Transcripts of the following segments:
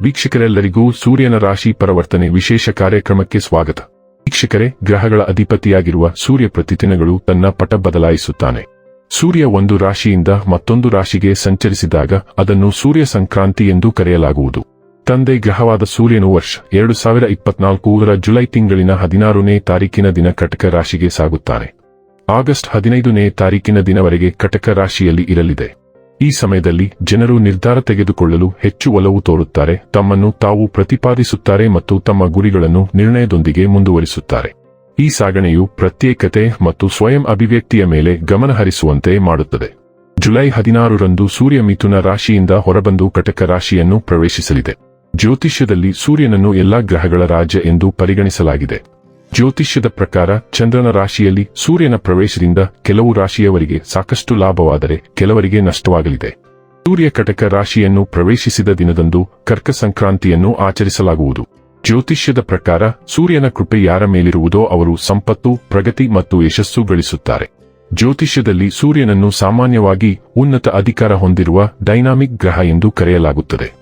ವೀಕ್ಷಕರೆಲ್ಲರಿಗೂ ಸೂರ್ಯನ ರಾಶಿ ಪರಿವರ್ತನೆ ವಿಶೇಷ ಕಾರ್ಯಕ್ರಮಕ್ಕೆ ಸ್ವಾಗತ. ವೀಕ್ಷಕರೇ, ಗ್ರಹಗಳ ಅಧಿಪತಿಯಾಗಿರುವ ಸೂರ್ಯ ಪ್ರತಿದಿನಗಳು ತನ್ನ ಪಟ ಬದಲಾಯಿಸುತ್ತಾನೆ. ಸೂರ್ಯ ಒಂದು ರಾಶಿಯಿಂದ ಮತ್ತೊಂದು ರಾಶಿಗೆ ಸಂಚರಿಸಿದಾಗ ಅದನ್ನು ಸೂರ್ಯ ಸಂಕ್ರಾಂತಿ ಎಂದು ಕರೆಯಲಾಗುವುದು. ತಂದೆ ಗ್ರಹವಾದ ಸೂರ್ಯನು ವರ್ಷ ಎರಡು ಸಾವಿರ ಇಪ್ಪತ್ನಾಲ್ಕೂರ ಜುಲೈ ತಿಂಗಳಿನ ಹದಿನಾರನೇ ತಾರೀಕಿನ ದಿನ ಕಟಕ ರಾಶಿಗೆ ಸಾಗುತ್ತಾನೆ. ಆಗಸ್ಟ್ ಹದಿನೈದನೇ ತಾರೀಕಿನ ದಿನವರೆಗೆ ಕಟಕ ರಾಶಿಯಲ್ಲಿ ಇರಲಿದೆ. ಈ ಸಮಯದಲ್ಲಿ ಜನರು ನಿರ್ಧಾರ ತೆಗೆದುಕೊಳ್ಳಲು ಹೆಚ್ಚು ಒಲವು ತೋರುತ್ತಾರೆ, ತಮ್ಮನ್ನು ತಾವು ಪ್ರತಿಪಾದಿಸುತ್ತಾರೆ ಮತ್ತು ತಮ್ಮ ಗುರಿಗಳನ್ನು ನಿರ್ಣಯದೊಂದಿಗೆ ಮುಂದುವರಿಸುತ್ತಾರೆ. ಈ ಸಾಗಣೆಯು ಪ್ರತ್ಯೇಕತೆ ಮತ್ತು ಸ್ವಯಂ ಅಭಿವ್ಯಕ್ತಿಯ ಮೇಲೆ ಗಮನಹರಿಸುವಂತೆ ಮಾಡುತ್ತದೆ. ಜುಲೈ ಹದಿನಾರರಂದು ಸೂರ್ಯ ಮಿಥುನ ರಾಶಿಯಿಂದ ಹೊರಬಂದು ಕಟಕ ರಾಶಿಯನ್ನು ಪ್ರವೇಶಿಸಲಿದೆ. ಜ್ಯೋತಿಷ್ಯದಲ್ಲಿ ಸೂರ್ಯನನ್ನು ಎಲ್ಲಾ ಗ್ರಹಗಳ ರಾಜ್ಯ ಎಂದು ಪರಿಗಣಿಸಲಾಗಿದೆ. ಜ್ಯೋತಿಷ್ಯದ ಪ್ರಕಾರ ಚಂದ್ರನ ರಾಶಿಯಲ್ಲಿ ಸೂರ್ಯನ ಪ್ರವೇಶದಿಂದ ಕೆಲವು ರಾಶಿಯವರಿಗೆ ಸಾಕಷ್ಟು ಲಾಭವಾದರೆ ಕೆಲವರಿಗೆ ನಷ್ಟವಾಗಲಿದೆ. ಸೂರ್ಯ ಕಟಕ ರಾಶಿಯನ್ನು ಪ್ರವೇಶಿಸಿದ ದಿನದಂದು ಕರ್ಕ ಸಂಕ್ರಾಂತಿಯನ್ನು ಆಚರಿಸಲಾಗುವುದು. ಜ್ಯೋತಿಷ್ಯದ ಪ್ರಕಾರ ಸೂರ್ಯನ ಕೃಪೆ ಯಾರ ಮೇಲಿರುವುದೋ ಅವರು ಸಂಪತ್ತು, ಪ್ರಗತಿ ಮತ್ತು ಯಶಸ್ಸು ಗಳಿಸುತ್ತಾರೆ. ಜ್ಯೋತಿಷ್ಯದಲ್ಲಿ ಸೂರ್ಯನನ್ನು ಸಾಮಾನ್ಯವಾಗಿ ಉನ್ನತ ಅಧಿಕಾರ ಹೊಂದಿರುವ ಡೈನಾಮಿಕ್ ಗ್ರಹ ಎಂದು ಕರೆಯಲಾಗುತ್ತದೆ.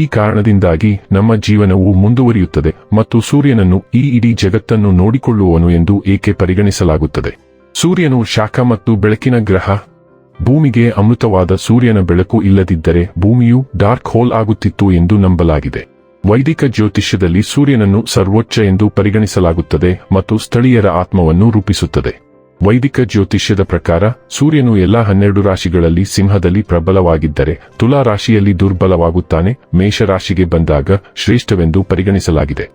ಈ ಕಾರಣದಿಂದಾಗಿ ನಮ್ಮ ಜೀವನವು ಮುಂದುವರಿಯುತ್ತದೆ ಮತ್ತು ಸೂರ್ಯನನ್ನು ಈ ಇಡೀ ಜಗತ್ತನ್ನು ನೋಡಿಕೊಳ್ಳುವನು ಎಂದು ಏಕೆ ಪರಿಗಣಿಸಲಾಗುತ್ತದೆ? ಸೂರ್ಯನು ಶಾಖ ಮತ್ತು ಬೆಳಕಿನ ಗ್ರಹ. ಭೂಮಿಗೆ ಅಮೃತವಾದ ಸೂರ್ಯನ ಬೆಳಕು ಇಲ್ಲದಿದ್ದರೆ ಭೂಮಿಯು ಡಾರ್ಕ್ ಹೋಲ್ ಆಗುತ್ತಿತ್ತು ಎಂದು ನಂಬಲಾಗಿದೆ. ವೈದಿಕ ಜ್ಯೋತಿಷ್ಯದಲ್ಲಿ ಸೂರ್ಯನನ್ನು ಸರ್ವೋಚ್ಚ ಎಂದು ಪರಿಗಣಿಸಲಾಗುತ್ತದೆ ಮತ್ತು ಸ್ಥಳೀಯರ ಆತ್ಮವನ್ನು ರೂಪಿಸುತ್ತದೆ. ವೈದಿಕ ಜ್ಯೋತಿಷ್ಯದ ಪ್ರಕಾರ, ಸೂರ್ಯನು ಎಲ್ಲಾ ಹನ್ನೆರಡು ರಾಶಿಗಳಲ್ಲಿ ಸಿಂಹದಲ್ಲಿ ಪ್ರಬಲವಾಗಿದ್ದರೆ ತುಲಾ ರಾಶಿಯಲ್ಲಿ ದುರ್ಬಲವಾಗುತ್ತಾನೆ, ಮೇಷರಾಶಿಗೆ ಬಂದಾಗ ಶ್ರೇಷ್ಠವೆಂದು ಪರಿಗಣಿಸಲಾಗಿದೆ.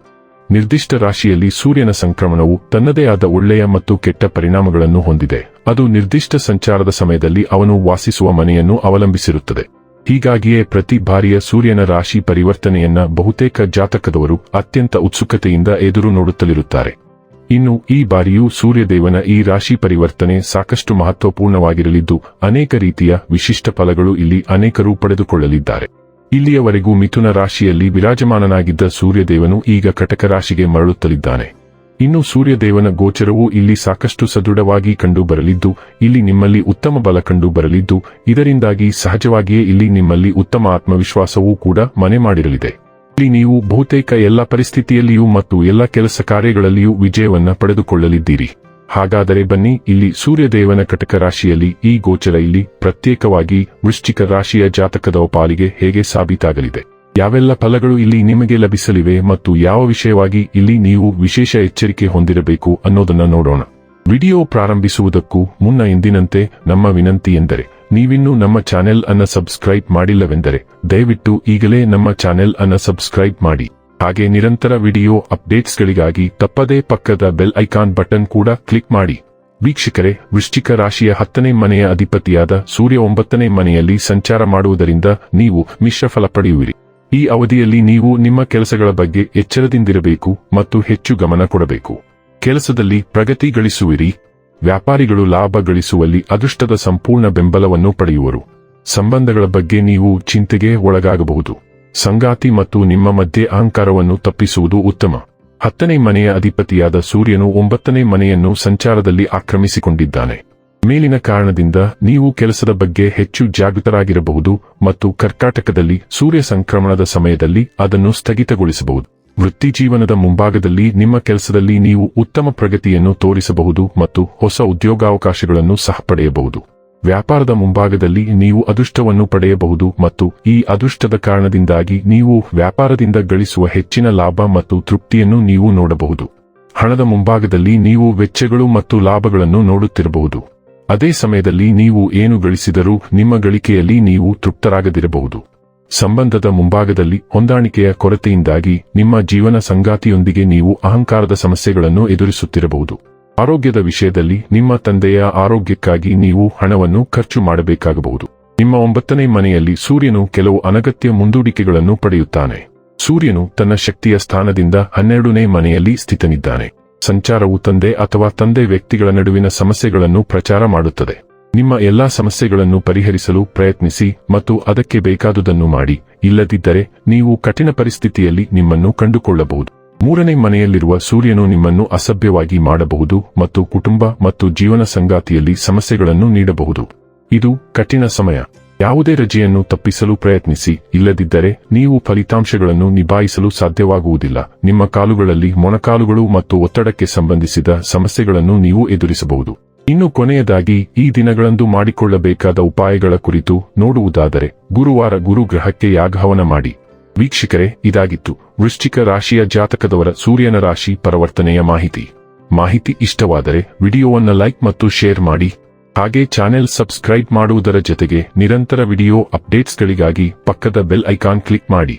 ನಿರ್ದಿಷ್ಟ ರಾಶಿಯಲ್ಲಿ ಸೂರ್ಯನ ಸಂಕ್ರಮಣವು ತನ್ನದೇ ಆದ ಒಳ್ಳೆಯ ಮತ್ತು ಕೆಟ್ಟ ಪರಿಣಾಮಗಳನ್ನು ಹೊಂದಿದೆ. ಅದು ನಿರ್ದಿಷ್ಟ ಸಂಚಾರದ ಸಮಯದಲ್ಲಿ ಅವನು ವಾಸಿಸುವ ಮನೆಯನ್ನು ಅವಲಂಬಿಸಿರುತ್ತದೆ. ಹೀಗಾಗಿಯೇ ಪ್ರತಿ ಬಾರಿಯ ಸೂರ್ಯನ ರಾಶಿ ಪರಿವರ್ತನೆಯನ್ನ ಬಹುತೇಕ ಜಾತಕದವರು ಅತ್ಯಂತ ಉತ್ಸುಕತೆಯಿಂದ ಎದುರು ನೋಡುತ್ತಲಿರುತ್ತಾರೆ. ಇನ್ನು ಈ ಬಾರಿಯೂ ಸೂರ್ಯದೇವನ ಈ ರಾಶಿ ಪರಿವರ್ತನೆ ಸಾಕಷ್ಟು ಮಹತ್ವಪೂರ್ಣವಾಗಿರಲಿದ್ದು, ಅನೇಕ ರೀತಿಯ ವಿಶಿಷ್ಟ ಫಲಗಳು ಇಲ್ಲಿ ಅನೇಕರು ಪಡೆದುಕೊಳ್ಳಲಿದ್ದಾರೆ. ಇಲ್ಲಿಯವರೆಗೂ ಮಿಥುನ ರಾಶಿಯಲ್ಲಿ ವಿರಾಜಮಾನನಾಗಿದ್ದ ಸೂರ್ಯದೇವನು ಈಗ ಕಟಕ ರಾಶಿಗೆ ಮರಳುತ್ತಲಿದ್ದಾನೆ. ಇನ್ನು ಸೂರ್ಯದೇವನ ಗೋಚರವು ಇಲ್ಲಿ ಸಾಕಷ್ಟು ಸದೃಢವಾಗಿ ಕಂಡು ಬರಲಿದ್ದು ಇಲ್ಲಿ ನಿಮ್ಮಲ್ಲಿ ಉತ್ತಮ ಬಲ ಕಂಡು ಬರಲಿದ್ದು ಇದರಿಂದಾಗಿ ಸಹಜವಾಗಿಯೇ ಇಲ್ಲಿ ನಿಮ್ಮಲ್ಲಿ ಉತ್ತಮ ಆತ್ಮವಿಶ್ವಾಸವೂ ಕೂಡ ಮನೆ ಮಾಡಿರಲಿದೆ. ನೀವು ಬಹುತೇಕ ಎಲ್ಲ ಪರಿಸ್ಥಿತಿಯಲ್ಲಿಯೂ ಮತ್ತು ಎಲ್ಲ ಕೆಲಸ ಕಾರ್ಯಗಳಲ್ಲಿಯೂ ವಿಜಯವನ್ನ ಪಡೆದುಕೊಳ್ಳಲಿದ್ದೀರಿ. ಹಾಗಾದರೆ ಬನ್ನಿ, ಇಲ್ಲಿ ಸೂರ್ಯದೇವನ ಕಟಕ ರಾಶಿಯಲ್ಲಿ ಈ ಗೋಚರ ಇಲ್ಲಿ ಪ್ರತ್ಯೇಕವಾಗಿ ವೃಶ್ಚಿಕ ರಾಶಿಯ ಜಾತಕದ ಪಾಲಿಗೆ ಹೇಗೆ ಸಾಬೀತಾಗಲಿದೆ? ಯಾವೆಲ್ಲ ಫಲಗಳು ಇಲ್ಲಿ ನಿಮಗೆ ಲಭಿಸಲಿವೆ ಮತ್ತು ಯಾವ ವಿಷಯವಾಗಿ ಇಲ್ಲಿ ನೀವು ವಿಶೇಷ ಎಚ್ಚರಿಕೆ ಹೊಂದಿರಬೇಕು ಅನ್ನೋದನ್ನ ನೋಡೋಣ. ವಿಡಿಯೋ ಪ್ರಾರಂಭಿಸುವುದಕ್ಕೂ ಮುನ್ನ ಎಂದಿನಂತೆ ನಮ್ಮ ವಿನಂತಿ ಎಂದರೆ ನೀವಿನ್ನೂ ನಮ್ಮ ಚಾನೆಲ್ ಅನ್ನ ಸಬ್ಸ್ಕ್ರೈಬ್ ಮಾಡಿಲ್ಲವೆಂದರೆ ದಯವಿಟ್ಟು ಈಗಲೇ ನಮ್ಮ ಚಾನೆಲ್ ಅನ್ನ ಸಬ್ಸ್ಕ್ರೈಬ್ ಮಾಡಿ. ಹಾಗೆ ನಿರಂತರ ವಿಡಿಯೋ ಅಪ್ಡೇಟ್ಸ್ಗಳಿಗಾಗಿ ತಪ್ಪದೇ ಪಕ್ಕದ ಬೆಲ್ ಐಕಾನ್ ಬಟನ್ ಕೂಡ ಕ್ಲಿಕ್ ಮಾಡಿ. ವೀಕ್ಷಕರೇ, ವೃಶ್ಚಿಕ ರಾಶಿಯ ಹತ್ತನೇ ಮನೆಯ ಅಧಿಪತಿಯಾದ ಸೂರ್ಯ ಒಂಬತ್ತನೇ ಮನೆಯಲ್ಲಿ ಸಂಚಾರ ಮಾಡುವುದರಿಂದ ನೀವು ಮಿಶ್ರ ಫಲ ಪಡೆಯುವಿರಿ. ಈ ಅವಧಿಯಲ್ಲಿ ನೀವು ನಿಮ್ಮ ಕೆಲಸಗಳ ಬಗ್ಗೆ ಎಚ್ಚರದಿಂದಿರಬೇಕು ಮತ್ತು ಹೆಚ್ಚು ಗಮನ ಕೊಡಬೇಕು. ಕೆಲಸದಲ್ಲಿ ಪ್ರಗತಿ ಗಳಿಸುವಿರಿ. ವ್ಯಾಪಾರಿಗಳು ಲಾಭ ಗಳಿಸುವಲ್ಲಿ ಅದೃಷ್ಟದ ಸಂಪೂರ್ಣ ಬೆಂಬಲವನ್ನು ಪಡೆಯುವರು. ಸಂಬಂಧಗಳ ಬಗ್ಗೆ ನೀವು ಚಿಂತೆಗೆ ಒಳಗಾಗಬಹುದು. ಸಂಗಾತಿ ಮತ್ತು ನಿಮ್ಮ ಮಧ್ಯೆ ಅಹಂಕಾರವನ್ನು ತಪ್ಪಿಸುವುದು ಉತ್ತಮ. ಹತ್ತನೇ ಮನೆಯ ಅಧಿಪತಿಯಾದ ಸೂರ್ಯನು ಒಂಬತ್ತನೇ ಮನೆಯನ್ನು ಸಂಚಾರದಲ್ಲಿ ಆಕ್ರಮಿಸಿಕೊಂಡಿದ್ದಾನೆ. ಮೇಲಿನ ಕಾರಣದಿಂದ ನೀವು ಕೆಲಸದ ಬಗ್ಗೆ ಹೆಚ್ಚು ಜಾಗೃತರಾಗಿರಬಹುದು ಮತ್ತು ಕರ್ಕಾಟಕದಲ್ಲಿ ಸೂರ್ಯ ಸಂಕ್ರಮಣದ ಸಮಯದಲ್ಲಿ ಅದನ್ನು ಸ್ಥಗಿತಗೊಳಿಸಬಹುದು. ವೃತ್ತಿಜೀವನದ ಮುಂಭಾಗದಲ್ಲಿ ನಿಮ್ಮ ಕೆಲಸದಲ್ಲಿ ನೀವು ಉತ್ತಮ ಪ್ರಗತಿಯನ್ನು ತೋರಿಸಬಹುದು ಮತ್ತು ಹೊಸ ಉದ್ಯೋಗಾವಕಾಶಗಳನ್ನು ಸಹ ಪಡೆಯಬಹುದು. ವ್ಯಾಪಾರದ ಮುಂಭಾಗದಲ್ಲಿ ನೀವು ಅದೃಷ್ಟವನ್ನು ಪಡೆಯಬಹುದು ಮತ್ತು ಈ ಅದೃಷ್ಟದ ಕಾರಣದಿಂದಾಗಿ ನೀವು ವ್ಯಾಪಾರದಿಂದ ಗಳಿಸುವ ಹೆಚ್ಚಿನ ಲಾಭ ಮತ್ತು ತೃಪ್ತಿಯನ್ನು ನೀವು ನೋಡಬಹುದು. ಹಣದ ಮುಂಭಾಗದಲ್ಲಿ ನೀವು ವೆಚ್ಚಗಳು ಮತ್ತು ಲಾಭಗಳನ್ನು ನೋಡುತ್ತಿರಬಹುದು. ಅದೇ ಸಮಯದಲ್ಲಿ ನೀವು ಏನು ಗಳಿಸಿದರೂ ನಿಮ್ಮ ಗಳಿಕೆಯಲ್ಲಿ ನೀವು ತೃಪ್ತರಾಗದಿರಬಹುದು. ಸಂಬಂಧದ ಮುಂಭಾಗದಲ್ಲಿ ಹೊಂದಾಣಿಕೆಯ ಕೊರತೆಯಿಂದಾಗಿ ನಿಮ್ಮ ಜೀವನ ಸಂಗಾತಿಯೊಂದಿಗೆ ನೀವು ಅಹಂಕಾರದ ಸಮಸ್ಯೆಗಳನ್ನು ಎದುರಿಸುತ್ತಿರಬಹುದು. ಆರೋಗ್ಯದ ವಿಷಯದಲ್ಲಿ ನಿಮ್ಮ ತಂದೆಯ ಆರೋಗ್ಯಕ್ಕಾಗಿ ನೀವು ಹಣವನ್ನು ಖರ್ಚು ಮಾಡಬೇಕಾಗಬಹುದು. ನಿಮ್ಮ ಒಂಬತ್ತನೇ ಮನೆಯಲ್ಲಿ ಸೂರ್ಯನು ಕೆಲವು ಅನಗತ್ಯ ಮುಂದೂಡಿಕೆಗಳನ್ನು ಪಡೆಯುತ್ತಾನೆ. ಸೂರ್ಯನು ತನ್ನ ಶಕ್ತಿಯ ಸ್ಥಾನದಿಂದ ಹನ್ನೆರಡನೇ ಮನೆಯಲ್ಲಿ ಸ್ಥಿತನಿದ್ದಾನೆ. ಸಂಚಾರವು ತಂದೆ ಅಥವಾ ತಂದೆ ವ್ಯಕ್ತಿಗಳ ನಡುವಿನ ಸಮಸ್ಯೆಗಳನ್ನು ಪ್ರಚಾರ ಮಾಡುತ್ತದೆ. ನಿಮ್ಮ ಎಲ್ಲಾ ಸಮಸ್ಯೆಗಳನ್ನು ಪರಿಹರಿಸಲು ಪ್ರಯತ್ನಿಸಿ ಮತ್ತು ಅದಕ್ಕೆ ಬೇಕಾದುದನ್ನು ಮಾಡಿ. ಇಲ್ಲದಿದ್ದರೆ ನೀವು ಕಠಿಣ ಪರಿಸ್ಥಿತಿಯಲ್ಲಿ ನಿಮ್ಮನ್ನು ಕಂಡುಕೊಳ್ಳಬಹುದು. ಮೂರನೇ ಮನೆಯಲ್ಲಿರುವ ಸೂರ್ಯನು ನಿಮ್ಮನ್ನು ಅಸಭ್ಯವಾಗಿ ಮಾಡಬಹುದು ಮತ್ತು ಕುಟುಂಬ ಮತ್ತು ಜೀವನ ಸಂಗಾತಿಯಲ್ಲಿ ಸಮಸ್ಯೆಗಳನ್ನು ನೀಡಬಹುದು. ಇದು ಕಠಿಣ ಸಮಯ. ಯಾವುದೇ ರಜೆಯನ್ನು ತಪ್ಪಿಸಲು ಪ್ರಯತ್ನಿಸಿ. ಇಲ್ಲದಿದ್ದರೆ ನೀವು ಫಲಿತಾಂಶಗಳನ್ನು ನಿಭಾಯಿಸಲು ಸಾಧ್ಯವಾಗುವುದಿಲ್ಲ. ನಿಮ್ಮ ಕಾಲುಗಳಲ್ಲಿ ಮೊಣಕಾಲುಗಳು ಮತ್ತು ಒತ್ತಡಕ್ಕೆ ಸಂಬಂಧಿಸಿದ ಸಮಸ್ಯೆಗಳನ್ನು ನೀವು ಎದುರಿಸಬಹುದು. ಇನ್ನು ಕೊನೆಯದಾಗಿ ಈ ದಿನಗಳಂದು ಮಾಡಿಕೊಳ್ಳಬೇಕಾದ ಉಪಾಯಗಳ ಕುರಿತು ನೋಡುವುದಾದರೆ ಗುರುವಾರ ಗುರು ಗ್ರಹಕ್ಕೆ ಯಾಗಹವನ ಮಾಡಿ. ವೀಕ್ಷಕರೇ, ಇದಾಗಿತ್ತು. ವೃಶ್ಚಿಕ ರಾಶಿಯ ಜಾತಕದವರ ಸೂರ್ಯನ ರಾಶಿ ಪರಿವರ್ತನೆಯ ಮಾಹಿತಿ. ಮಾಹಿತಿ ಇಷ್ಟವಾದರೆ ವಿಡಿಯೋವನ್ನು ಲೈಕ್ ಮತ್ತು ಶೇರ್ ಮಾಡಿ. ಹಾಗೆ ಚಾನೆಲ್ ಸಬ್ಸ್ಕ್ರೈಬ್ ಮಾಡುವುದರ ಜೊತೆಗೆ ನಿರಂತರ ವಿಡಿಯೋ ಅಪ್ಡೇಟ್ಸ್ಗಳಿಗಾಗಿ ಪಕ್ಕದ ಬೆಲ್ ಐಕಾನ್ ಕ್ಲಿಕ್ ಮಾಡಿ.